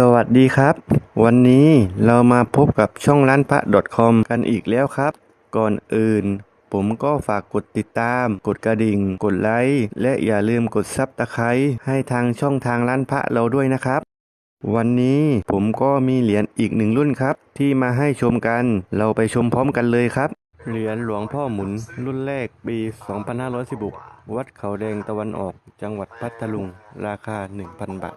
สวัสดีครับ วันนี้เรามาพบกับช่องร้านพระ .com กันอีกแล้วครับ ก่อนอื่น ผมก็ฝากกดติดตาม กดกระดิ่ง กดไลค์และอย่าลืมกดซับตะไคร้ให้ทางช่องทางร้านพระเราด้วยนะครับ วันนี้ผมก็มีเหรียญอีกหนึ่งรุ่นครับ ที่มาให้ชมกัน เราไปชมพร้อมกันเลยครับ เหรียญหลวงพ่อหมุน รุ่นแรกปี 2516 วัดเขาแดงตะวันออก จังหวัดพัทลุง ราคา 1,000 บาท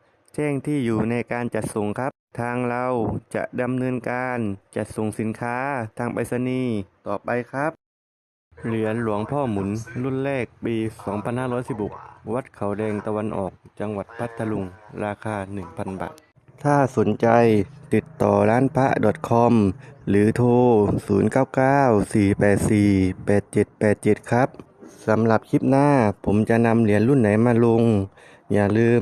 แจ้งที่อยู่ในการจัดส่งครับ ทางเราจะดำเนินการจัดส่งสินค้าทางไปรษณีย์ต่อไปครับ เหรียญหลวงพ่อหมุนรุ่นแรกปี 2516 วัดเขาแดงตะวันออกจังหวัดพัทลุง ราคา 1,000 บาท ถ้าสนใจติดต่อร้านพระ .com หรือโทร 0994848787 ครับสำหรับคลิปหน้าผมจะนำเหรียญรุ่นไหนมาลง อย่าลืม